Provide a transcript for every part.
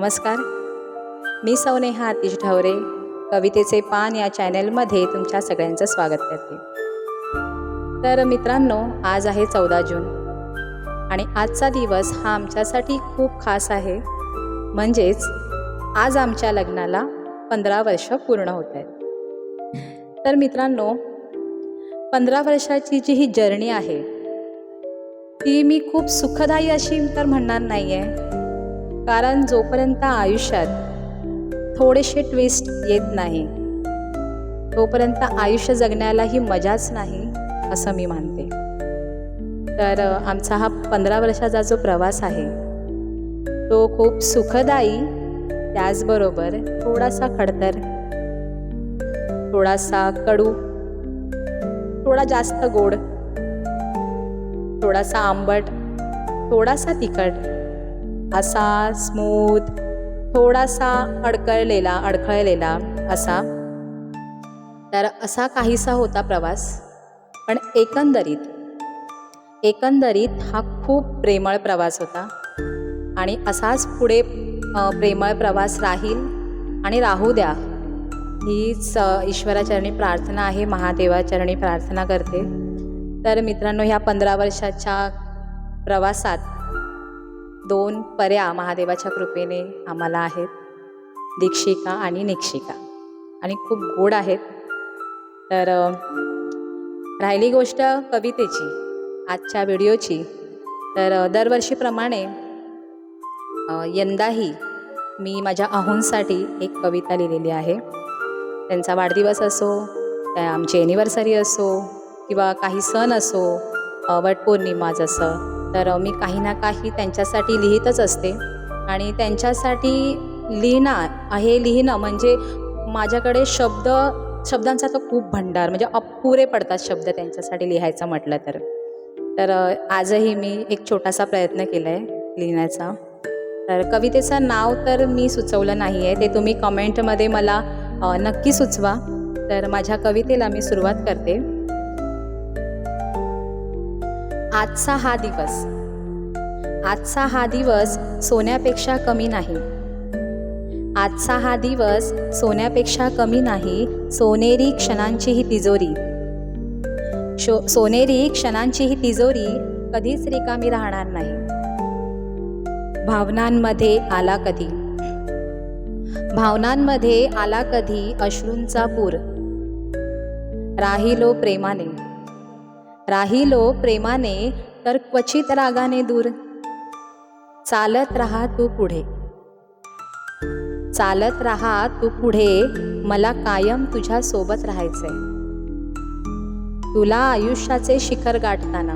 नमस्कार. मी सौनेहा आतिश ढवरे कवितेचे पान या चॅनलमध्ये तुमच्या सगळ्यांचं स्वागत करते. तर मित्रांनो आज आहे चौदा जून आणि आजचा दिवस हा आमच्यासाठी खूप खास आहे. म्हणजेच आज आमच्या लग्नाला पंधरा वर्ष पूर्ण होत आहेत. तर मित्रांनो पंधरा वर्षाची जी ही जर्नी आहे ती मी खूप सुखदायी अशी तर म्हणणार नाही आहे कारण जोपर्यंत आयुष्यात थोडेसे ट्विस्ट येत नाही तोपर्यंत आयुष्य जगण्यालाही मजाच नाही असं मी मानते. तर आमचा हा पंधरा वर्षाचा जो प्रवास आहे तो खूप सुखदायी त्याचबरोबर थोडासा खडतर थोडासा कडू थोडा जास्त गोड थोडासा आंबट थोडासा तिखट असा स्मूथ थोडासा अडकळलेला अडखळलेला असा. तर असा काहीसा होता प्रवास. पण एकंदरीत एकंदरीत हा खूप प्रेमळ प्रवास होता. आणि असाच पुढे प्रेमळ प्रवास राहील आणि राहू द्या. हीच ईश्वराचरणी प्रार्थना आहे महादेवाचरणी प्रार्थना करते. तर मित्रांनो ह्या पंधरा वर्षाच्या प्रवासात दोन पर्या महादेवाच्या कृपेने आम्हाला आहेत. दीक्षिका आणि निक्षिका. आणि खूप गोड आहेत. तर राहिली गोष्ट कवितेची आजच्या व्हिडिओची. तर दरवर्षीप्रमाणे यंदाही मी माझ्या अहोंसाठी एक कविता लिहिलेली आहे. त्यांचा वाढदिवस असो त्या आमची ॲनिव्हर्सरी असो किंवा काही सण असो वटपौर्णिमा जसं तर मी काही ना काही त्यांच्यासाठी लिहितच असते. आणि त्यांच्यासाठी लिहिणं हे लिहिणं म्हणजे माझ्याकडे शब्द शब्दांचा तर खूप भंडार म्हणजे अपुरे पडतात शब्द त्यांच्यासाठी लिहायचं म्हटलं तर. तर आजही मी एक छोटासा प्रयत्न केला आहे लिहिण्याचा. तर कवितेचं नाव तर मी सुचवलं नाही आहे ते तुम्ही कमेंटमध्ये मला नक्की सुचवा. तर माझ्या कवितेला मी सुरुवात करते. आजचा हा दिवस. आजचा हा दिवस सोन्यापेक्षा कमी नाही. आजचा हा दिवस सोन्यापेक्षा कमी नाही सोनेरी क्षणांची ही तिजोरी. शो सोनेरी क्षणांची ही तिजोरी कधीच रिकामी राहणार नाही. भावनांमध्ये आला कधी? भावनांमध्ये आला कधी अश्रूंचा पूर? राहिलो प्रेमाने. राहिलो प्रेमाने तर क्वचित रागाने दूर. चालत राहा तू पुढे. चालत राहा तू पुढे मला कायम तुझ्या सोबत राहायचंय. तुला आयुष्याचे शिखर गाठताना.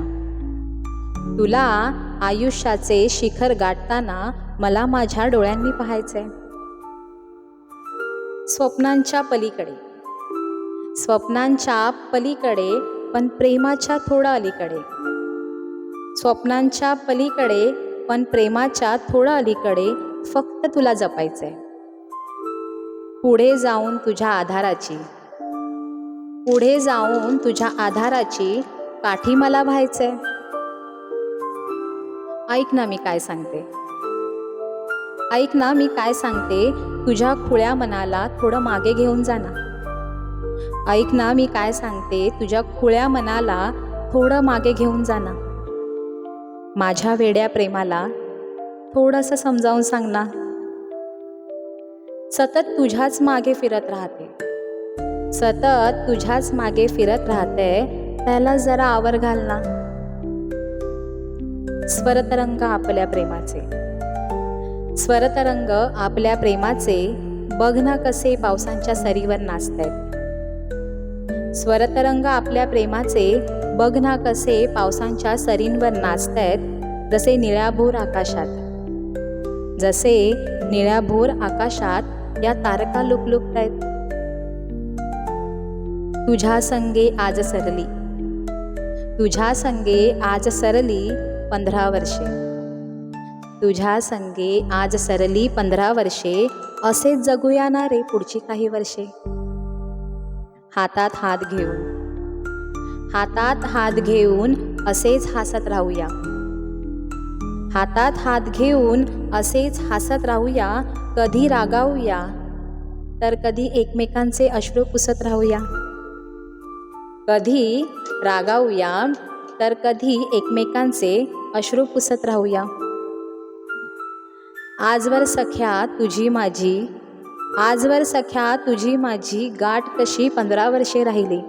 तुला आयुष्याचे शिखर गाठताना मला माझ्या डोळ्यांनी पाहायचंय. स्वप्नांच्या पलीकडे. स्वप्नांच्या पलीकडे पण प्रेमाच्या थोडं अलीकडे. स्वप्नांच्या पलीकडे पण प्रेमाच्या थोडं अलीकडे फक्त तुला जपायचंय. पुढे जाऊन तुझ्या आधाराची. पुढे जाऊन तुझ्या आधाराची काठी मला व्हायचंय. ऐक ना मी काय सांगते. ऐक ना मी काय सांगते तुझ्या खुळ्या मनाला थोडं मागे घेऊन जाणार ऐक ना मी काय सांगते? तुझ्या खुळ्या मनाला थोडं मागे घेऊन जा ना. माझ्या वेड्या प्रेमाला थोडंसं समजावून सांग ना. सतत तुझ्याच मागे फिरत राहते. सतत तुझ्याच मागे फिरत राहते त्याला जरा आवर घाल ना. स्वरतरंग आपल्या प्रेमाचे. स्वरतरंग आपल्या प्रेमाचे बघ ना कसे पावसांच्या सरीवर नाचतायत. स्वरतरंग आपल्या प्रेमाचे बघ ना कसे पावसांच्या सरींवर नाचतायत जसे निळ्याभोर आकाशात. जसे निळ्याभोर आकाशात या तारका लुकलुकतायत. तुझ्या संगे आज सरली. तुझ्या संगे आज सरली पंधरा वर्षे. तुझ्या संगे आज सरली पंधरा वर्षे असेच जगूया ना रे पुढची काही वर्षे. हातात हात घेऊन. हातात हात घेऊन असेच हसत राहूया. हातात हात घेऊन असेच हसत राहूया कधी रागावूया तर कधी एकमेकांचे अश्रू पुसत राहूया. कधी रागावूया तर कधी एकमेकांचे अश्रू पुसत राहूया. आजवर सख्या तुझी माझी आजवर सख्या तुझी माझी गाठ कशी पंधरा वर्षे राहिली?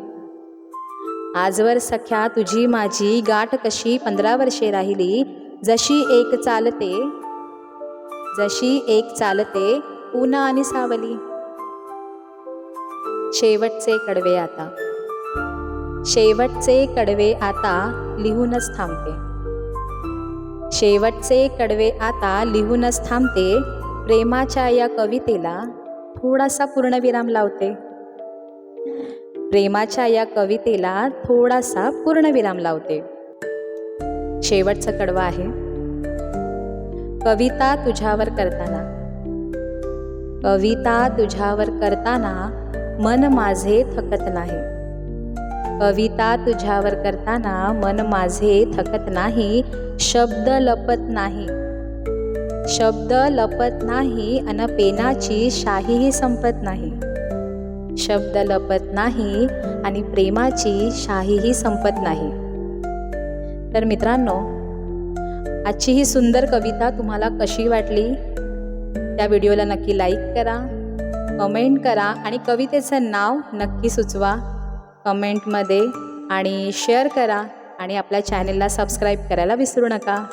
आजवर सख्या तुझी माझी गाठ कशी पंधरा वर्षे राहिली? जशी एक चालते जशी एक चालते पुन्हा आणि सावली. शेवटचे कडवे आता. शेवटचे कडवे आता लिहूनच थांबते. शेवटचे कडवे आता लिहूनच थांबते प्रेमाच्या या कवितेला थोडासा पूर्णविराम लावते. प्रेमाच्या या कवितेला थोडासा पूर्णविराम लावते. शेवटचं कडवं आहे. कविता तुझ्यावर करताना. कविता तुझ्यावर करताना मन माझे थकत नाही. कविता तुझ्यावर करताना मन माझे थकत नाही. शब्द लपत नाही. शब्द लपत नाही अन पेनाची शाहीही संपत नाही. शब्द लपत नाही आणि प्रेमाची शाहीही संपत नाही. तर मित्रांनो आजची ही सुंदर कविता तुम्हाला कशी वाटली? त्या व्हिडिओला नक्की लाईक करा कमेंट करा आणि कवितेचं नाव नक्की सुचवा. कमेंटमध्ये आणि शेअर करा आणि आपल्या चॅनेलला सबस्क्राईब करायला विसरू नका.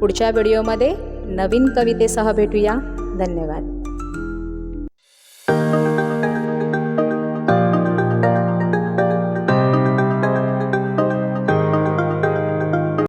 पुढच्या व्हिडिओमध्ये नवीन कवितेसह भेटूया. धन्यवाद.